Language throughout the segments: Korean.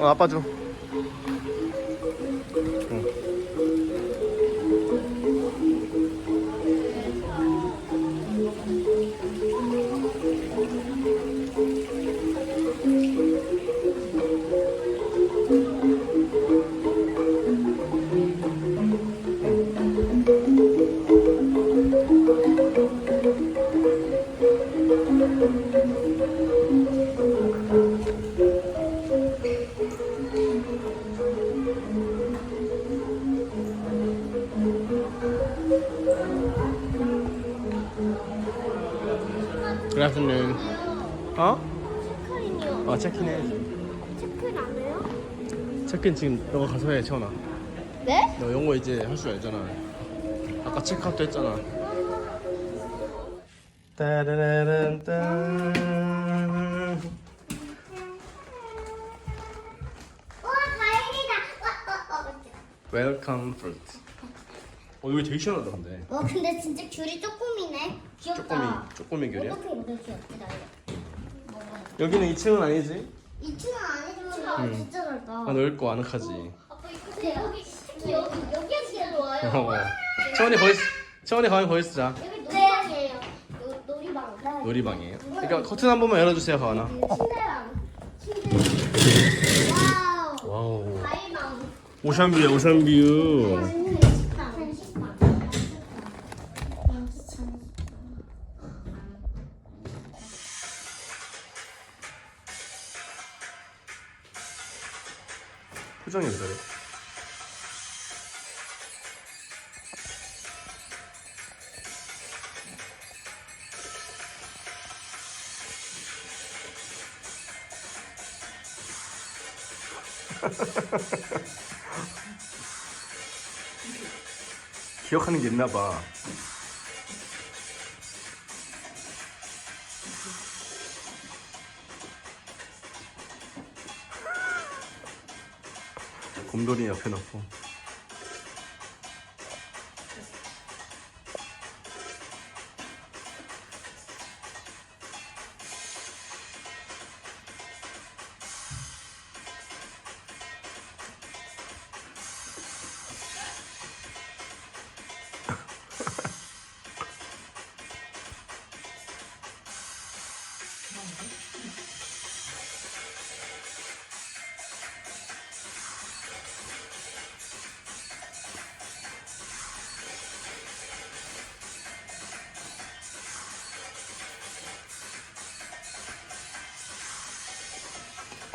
어, 아빠 줘. 체크인 안 해요? 체크인 지금 너가 가서 해, 채원아. 네? 너 영어 이제 할 줄 알잖아. 아까 체크아웃도 했잖아. 따라라란 딴. 우와 다행이다. 어, 어, 어. 어 여기 되게 시원하다 근데. 어 근데 진짜 귤이 조금이네. 귀엽다. 쪼꼬미 쪼꼬미 귤이야? 어떻게 이렇게 귀엽지 나. 여기는 2층은 아니지? 2층은 아니 지만 음. 진짜 넓다. 아 넓고 아늑하지. 아빠 이거 여기 특히 여기 여기가 진짜 좋아요. 어. 채원이 거기 채원이 가면 거기 쓰자. 여기 놀이방이에요. 요- 놀이방. 놀이방이에요. 그러니까 커튼 한 번만 열어주세요 가은아. 침대방. 침대. 와우. 와우. 가위방. 오션뷰야 오션뷰. 표정이 왜 저래? 기억하는 게 있나 봐. 곰돌이 옆에 놓고.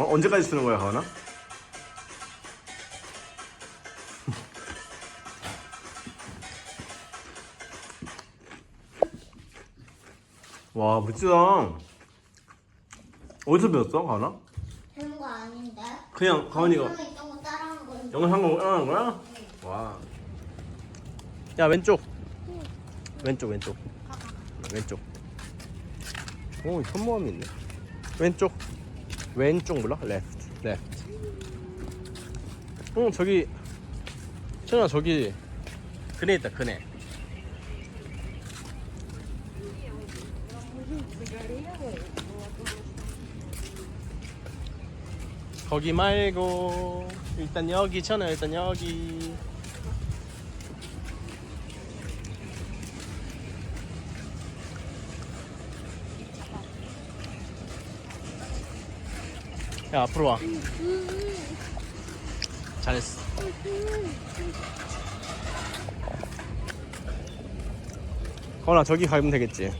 어, 언제까지 쓰는 거야, 가은아? 와, 멋지다. 어디서 배웠어, 가은아? 되는 거 아닌데? 그냥 가은이가 영상에 있던 거 따라한 건데. 따라하는 거야? 와. 야, 왼쪽. 왼쪽, 왼쪽. 왼쪽. 오, 현모함이 있네. 왼쪽. 왼쪽 몰라? left, left. 응, 저기. 천아, 저기. 그네 있다, 그네. 거기 말고 일단 여기 천아 일단 여기 야 앞으로 와. 잘했어. 거나 저기 가면 되겠지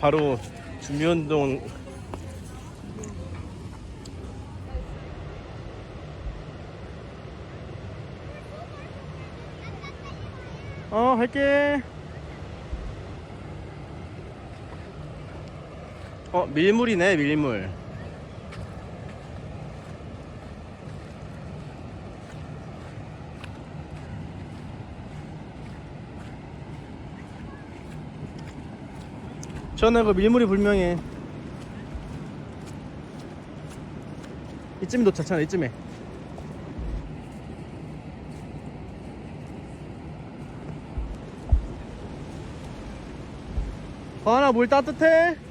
바로 준비운동 밀물이네 밀물. 저는 그 밀물이 분명해. 이쯤이 도착하잖아 이쯤에. 가은아 물 따뜻해?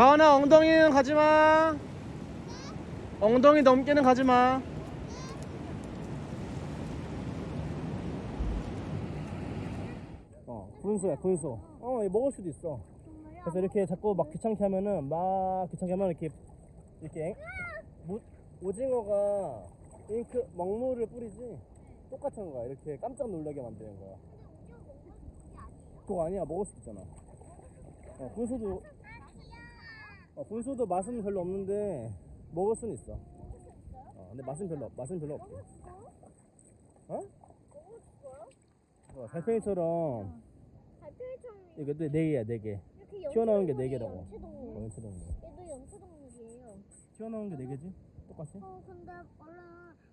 가은아 엉덩이는 가지마. 엉덩이 넘게는 가지마. 어 분수야 분수. 어 이거 먹을 수도 있어. 그래서 이렇게 자꾸 막 귀찮게 하면은 막 귀찮게 하면 이렇게 이렇게 앵- 무- 오징어가 잉크 먹물을 뿌리지? 똑같은 거야. 이렇게 깜짝 놀라게 만드는 거야. 그거 아니야. 먹을 수 있잖아. 어 분수도 어 분수도 맛은 별로 없는데 먹을 수는 있어 어 근데 맛은 별로 없- 맛은 별로 없대 어? 어 달팽이처럼 달팽이처럼 이거 네 개야 네 개 이렇게 튀어나오는 게네 연체동물이에요, 개라고. 연체동물. 어, 연체동물 얘도 연체동물이에요. 튀어나오는 게네 개지? 똑같이? 어 근데 원래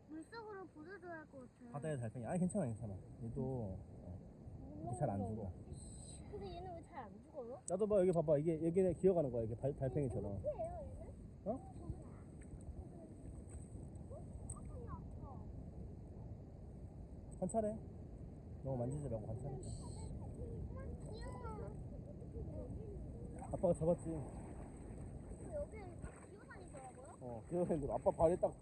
물속으로 보내줘야 할 것 같아. 바다에 달팽이 아니 괜찮아 괜찮아 얘도 잘 안 죽어 근데 얘는 왜 잘 안 죽어요? 나도 봐 여기 봐봐 이게 여기 기어가는 거야 이게 달, 달팽이처럼 어떻게해요 얘는? 어? 관찰해 너무 만지지 말고 관찰해 귀여워. 아빠가 잡았지 여기 기어다니더라고요. 어 기어가는데 아빠 발에 딱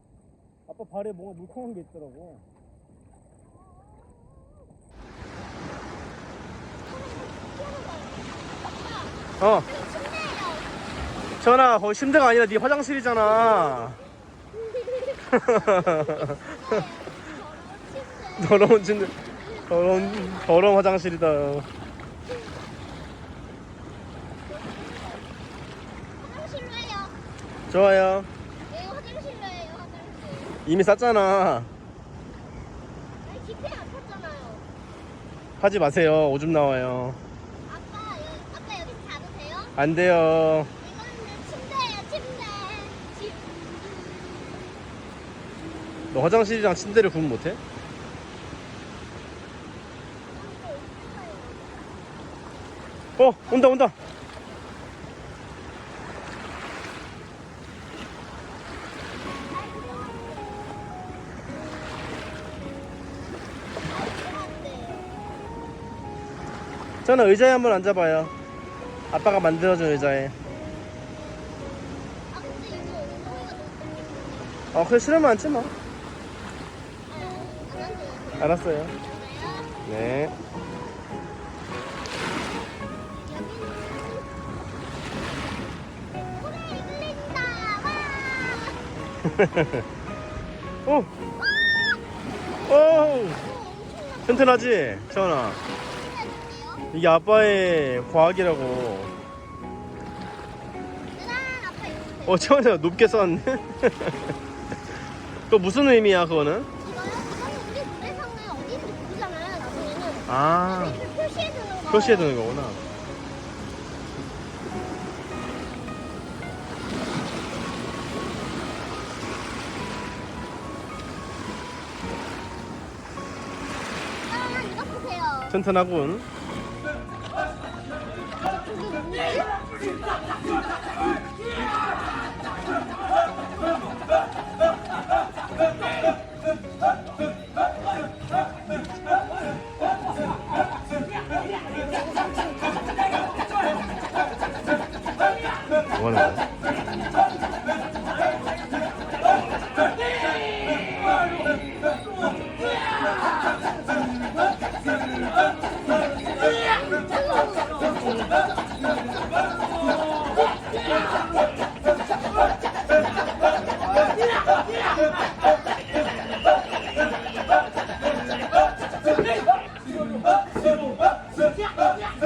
아빠 발에 뭔가 물컹한 게 있더라고 어 전화 거기 침대가 아니라 네 화장실이잖아 더러운 침대 더러운 더러운 화장실이다. 좋아요. 화장실. 이미 쌌잖아. 하지 마세요 오줌 나와요 아빠 여기 아빠 여기 자도 돼요? 안 돼요. 너 화장실이랑 침대를 구분 못해? 어 온다 온다 저는 의자에 한번 앉아봐요 아빠가 만들어준 의자에 아 그래 싫으면 앉지 마안 앉아요. 알았어요? 네. 오! 오! 튼튼하지? 신나는데요? 이게 아빠의 과학이라고 짜잔 아빠 이거 어 채원이가 높게 써놨네 그거 무슨 의미야 그거는? 이거요? 이거는 우리 노래상에 어디서 부르잖아요. 나중에는 아 이렇게 표시해 두는 거. 표시해 두는 거구나 아 이거 보세요. 튼튼하군 yeah.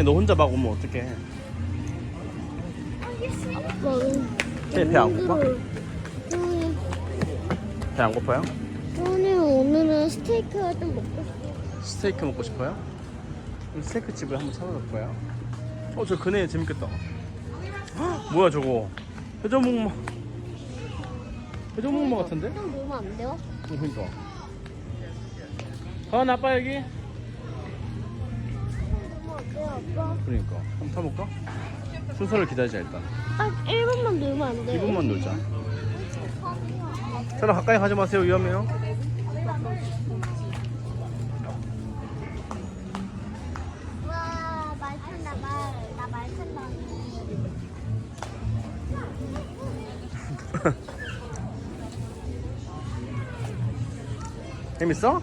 채너 혼자 막 오면 어떡해 채배 안 고파? 배안 고파요? 오늘 오늘은 스테이크가 좀 먹고 싶어. 스테이크 먹고 싶어요? 그럼 스테이크 집을 한번 찾아볼 거예요. 어, 저 그네 재밌겠다. 헉, 뭐야 저거? 회전목마. 회전목마 같은데? 좀 먹으면 안 돼요? 어, 그러니까. 가은 아빠 여기? 아빠? 그러니까. 한번 타볼까? 순서를 기다리자 일단. 딱 1분만 놀면 안 돼요? 2분만 놀자. 저랑 가까이 가지 마세요. 위험해요. 와, 말 탄다, 말. 나 말 탄다. 재밌어?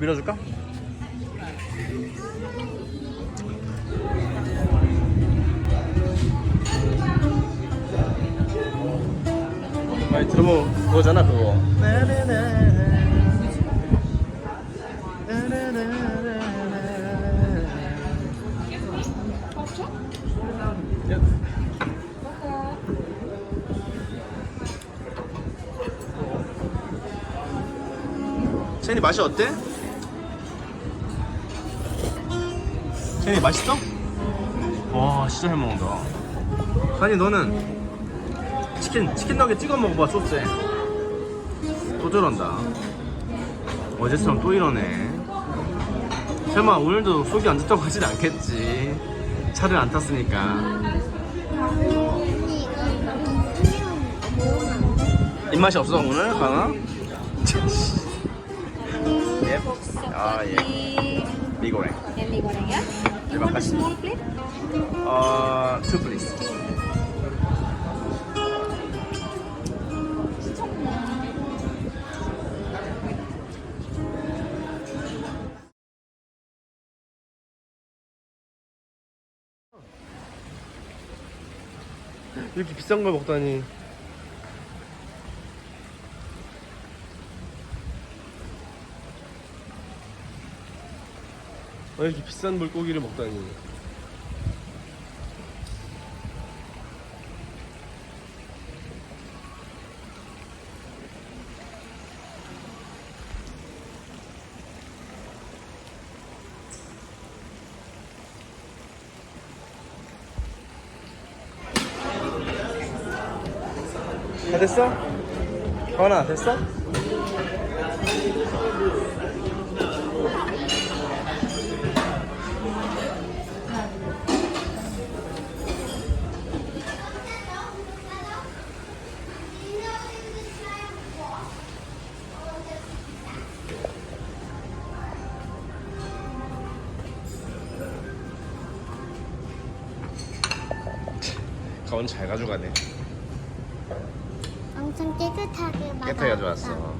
밀어줄까? 많이 들어본 그거잖아 그거 체니 맛이 어때? 체니 맛있어? 와 진짜 잘 먹는다 아니 너는 치킨 치킨 너겟 찍어 먹어봐 소스에 또 저런다 어제처럼 또 이러네 설마 오늘도 속이 안 좋다고 하진 않겠지 차를 안 탔으니까? 입맛이 없어 오늘 강아? 예. 아 예. 미고랭. Yang digoreng ya. Terima kasih. Small plate. 어, two please. 이렇게 비싼 걸 먹다니. 아, 이렇게 비싼 물고기를 먹다니. 다 됐어? 가은아 됐어? 가은 잘 가져가네. 엄청 깨끗하게 깨끗하게 가져왔어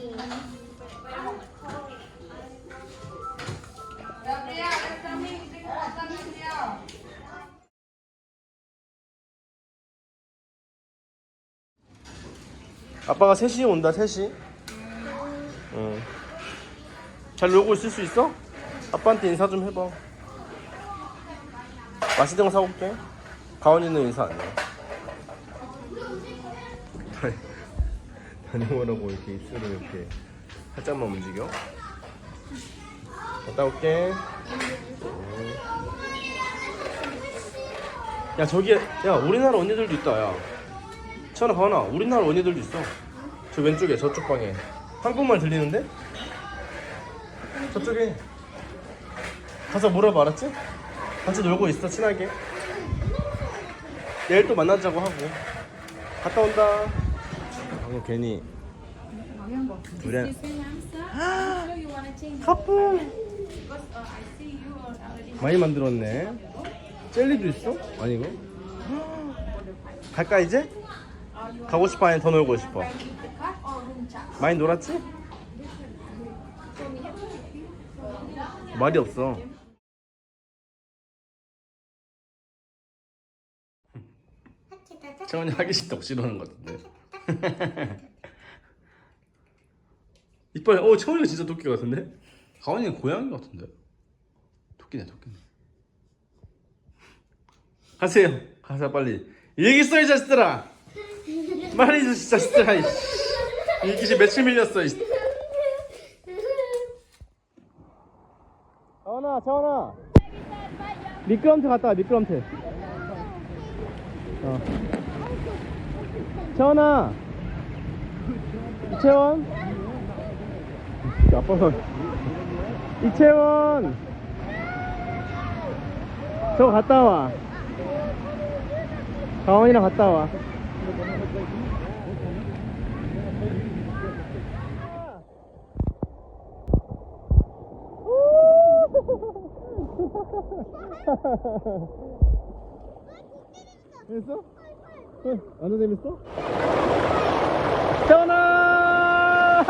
아빠가 3시에 온다 3시 응. 잘 놀고 있을 수 있어? 아빠한테 인사 좀 해봐 맛있는 거 사올게 가온이는 인사 안 해. 다녀오라고 이렇게 입술을 이렇게 살짝만 움직여 갔다 올게 응. 야 저기 야 우리나라 언니들도 있다 야 천아 가은아 우리나라 언니들도 있어. 저 왼쪽에 저쪽 방에. 한국말 들리는데? 저쪽에. 가서 물어봐 알았지? 같이 놀고 있어 친하게. 내일 또 만나자고 하고. 갔다 온다. 방금 괜히. 둘이 커플 많이 만들었네. 젤리도 있어? 아니 이거? 갈까 이제? 가고 싶어 아니 더 놀고 싶어. 많이 놀았지? 말이 없어. 채원이 하기 싫다고 싫어하는 것 같은데. 이빨, 어, 채원이가 진짜 토끼 같은데? 가원이는 고양이 같은데? 토끼네, 토끼네. 가세요. 가서 빨리. 일기 써, 이 자식들 아! 말이 이 자식들아, 이씨. 일기시 며칠 밀렸어, 이씨. 채원아, 채원아. 미끄럼틀 갔다 와, 미끄럼틀. 어. 채원아. 이채원. 이 아빠가. 이채원. 저 갔다 와. 가원이랑 갔다 와. 재밌어? 응, 완전 재밌어? 전화!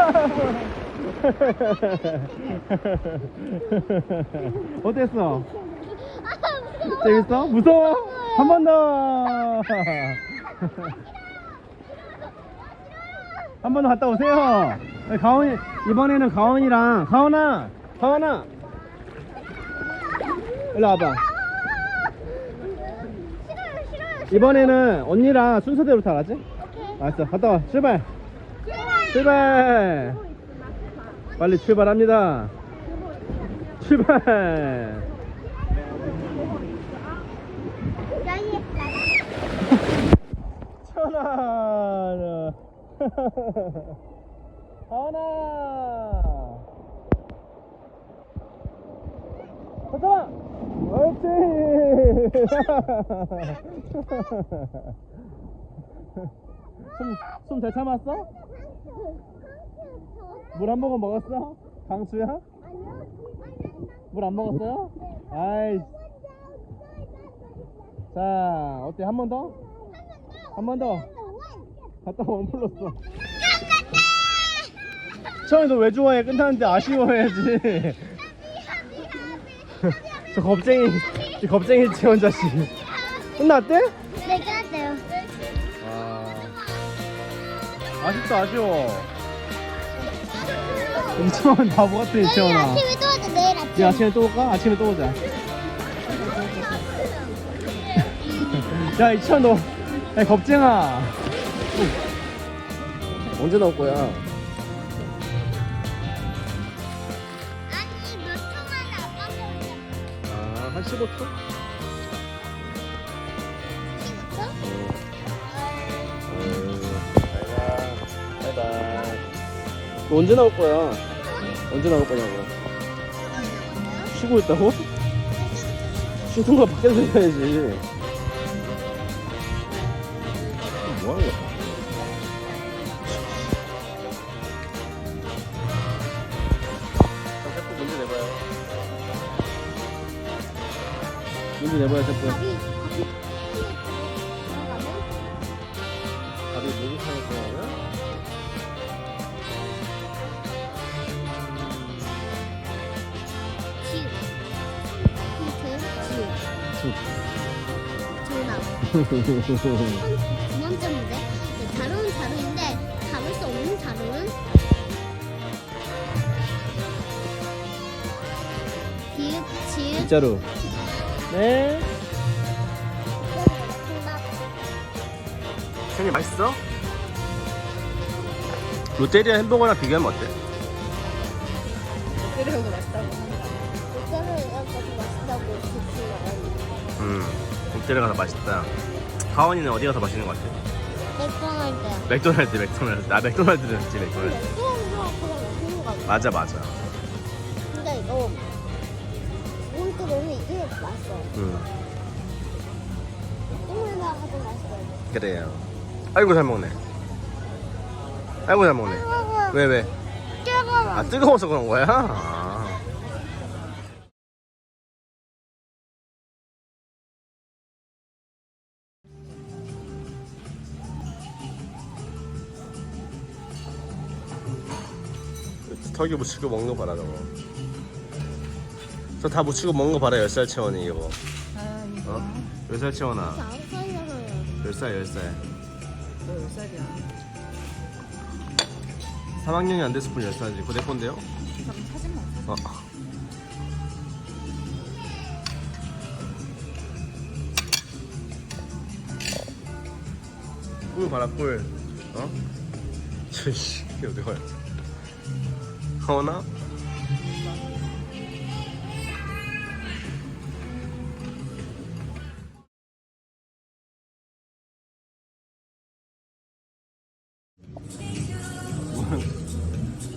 어땠어? 재밌어? 무서워? 한 번 더! 한 번 더 갔다 오세요. 네, 가온이, 이번에는 가온이랑, 가온아! 가온아! 일로 와봐. 이번에는 언니랑 순서대로? 오케이. 알았어 갔다 와 출발 출발 빨리 출발합니다 출발 여기 천아 하나 잠깐만 옳지 숨잘 참았어? 물 한 모금 먹었어? 강수야? 물 안 먹었어요? 아이 자 어때 한 번 더? 한 번 더? 갔다 원 불렀어 처음에 너 왜 좋아해? 끝났는데 아쉬워해야지 저 겁쟁이 이 겁쟁이 지원 자식 끝났대? 네, 끝났어요. 아 아쉽다 아쉬워 이채원 바보 같아 내일 이채원아 아침에 또 하자, 내일 아침. 이 아침에 또 올까? 아침에 또 오자 야 이채원 너 야, 겁쟁아 언제 나올 거야? 아니, 몇 초 만에 아빠가 올려. 아한 15초? 15초? 바이바이 너 언제 나올 거야? 언제 나올 거냐고 쉬고 있다고? 쉬는 거 밖에서 해야지 지우. 정답. 두 번째 문제. 네, 자루는 자루인데 담을 수 없는 자루는 비읍 지읍 진짜로. 네. 정답. 형님 맛있어? 롯데리아 햄버거랑 비교하면 어때? 롯데리아가 맛있다고. 데리아가 더 맛있다. 하원이는 어디가 더 맛있는 것 같아? 맥도날드. 맥도날드, 맥도날드. 아, 맥도날드는 진짜 맥도날드. 같아. 맞아, 맞아. 근데 이거 이것들은 이게 맛있어. 음, 맥도날드 하도 맛있어. 그래요. 아이고, 잘 먹네. 아이고, 잘 먹네. 왜, 왜? 뜨거워. 아, 뜨거워서 그런 거야? 아. 턱이 묻히고 먹는 거 봐라 저거 저다 묻히고 먹는 거 봐라 10살 채원이 이거 아, 이거. 어? 10살 채원아 안 살려서요. 10살 10살 너 몇 살이야? 3학년이 안 됐을 뿐 10살이지 그거 내 건데요? 사진 봐. 어. 꿀 봐라 꿀 어? 저씨 이게 어디 가야 하원아?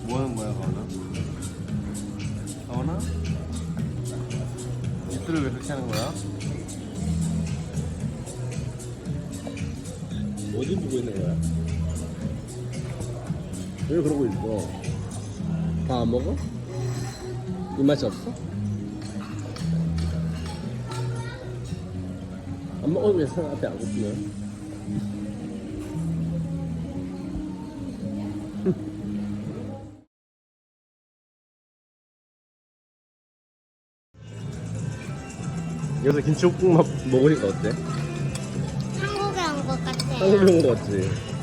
뭐 하는 거야 하원아? 하원아? 입술을 왜 그렇게 하는 거야? 어디 보고 있는 거야? 왜 그러고 있어? 다 안 먹어? 입맛이 없어? 안 먹어도 괜찮아 앞에 안 고프면 여기서 김치볶음밥 먹으니까 어때? 한국에 온 것 같아요. 한국에 온거 같지?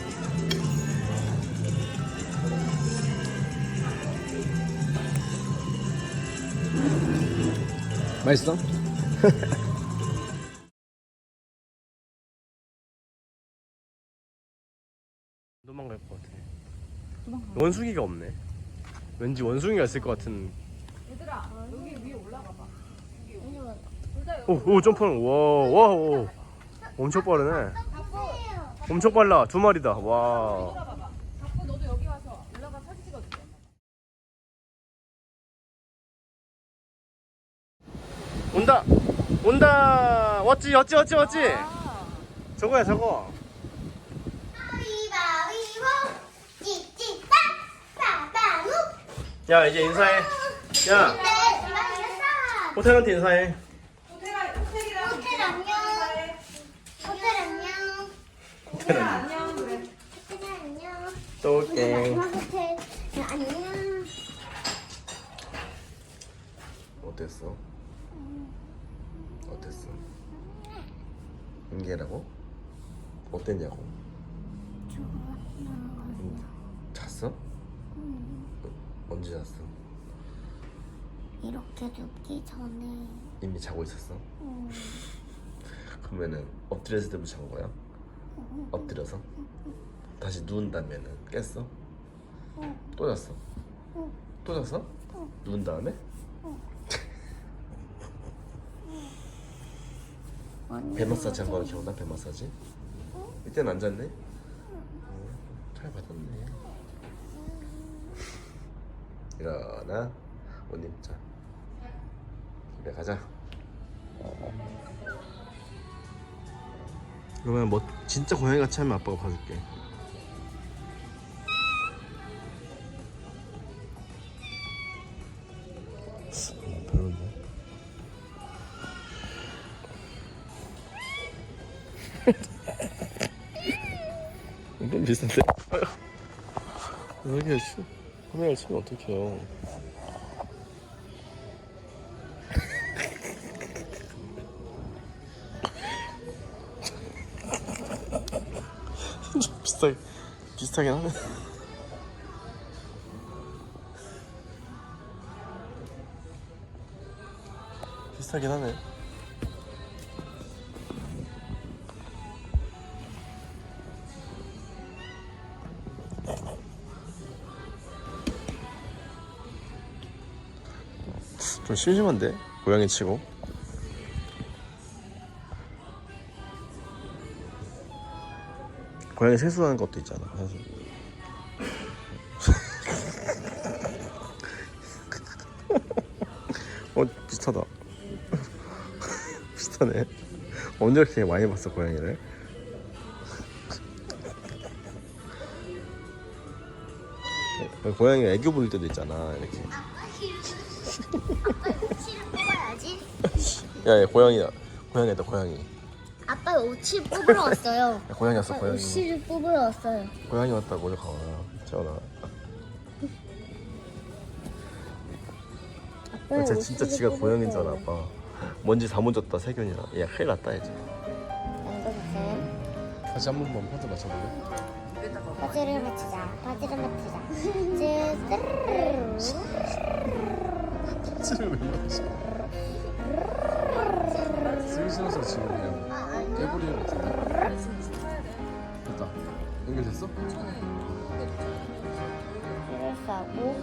맛있어? 도망갈 것 같아. 원숭이가 없네. 왠지 원숭이가 있을 것 같은. 얘들아, 여기 위에 올라가 봐. 오, 오 점프는 와, 와, 오. 엄청 빠르네. 엄청 빨라. 두 마리다. 와. 올라가봐. 자꾸 너도 여기 와서 올라가 사진 찍어줄게. 온다. 온다. 왔지, 왔지, 왔지, 왔지. 아, 저거야, 저거. 야, 이제 인사해. 야, 호텔한테 인사해. 호텔, 호텔이랑 호텔 안녕 호텔 안녕 호텔 안녕. 그래. 호텔 안녕 또 올게. 마지막 호텔 네, 안녕 어땠어? 어땠어? 인계라고? 어땠냐고? 응. 잤어? 언제 잤어? 이렇게 눕기 전에 이미 자고 있었어? 음, 그러면은 엎드려서 때부터 잔 거야? 엎드려서? 다시 누운 다음에는 깼어? 또 잤어? 또 잤어? 누운 다음에? 배 마사지 한 거 기억나? 배 마사지? 이때는 안 잤네? 어, 잘 받았네 일어나 옷 입자 집에 가자 그러면 뭐 진짜 고양이 같이 하면 아빠가 봐줄게 너무 비싼데? 여기 씨. 카메라 치면 어떡해요. 좀 비슷하게 비슷하긴 하네. 비슷하긴 하네 좀 심심한데? 고양이 치고. 고양이 세수하는 것도 있잖아 세수 어 비슷하다. 비슷하네. 언제 이렇게 많이 봤어 고양이를? 고양이 애교 부릴 때도 있잖아 이렇게 야, 야 고양이야. 고양이다, 고양이. 아빠 옷을 뽑으러 왔어요. 야, 고양이 왔어, 아빠 고양이. 옷을 뽑으러 왔어요. 고양이 왔다고, 어디 가와. 재원아. 아빠 어, 쟤 진짜 지가 줄 알아, 아빠. 먼지 다 묻었다, 세균이랑. 야, 큰일 났다, 이제. 앉아주세요. 다시 한 번만 파트 맞춰볼래? 바지를 맞추자. 바지를 맞추자. 쯔르르. 파트를 왜 맞춰? 슬슬슬 지금 그냥 깨버리는 것 같은데? 됐다. 연결됐어? 줄을 싸고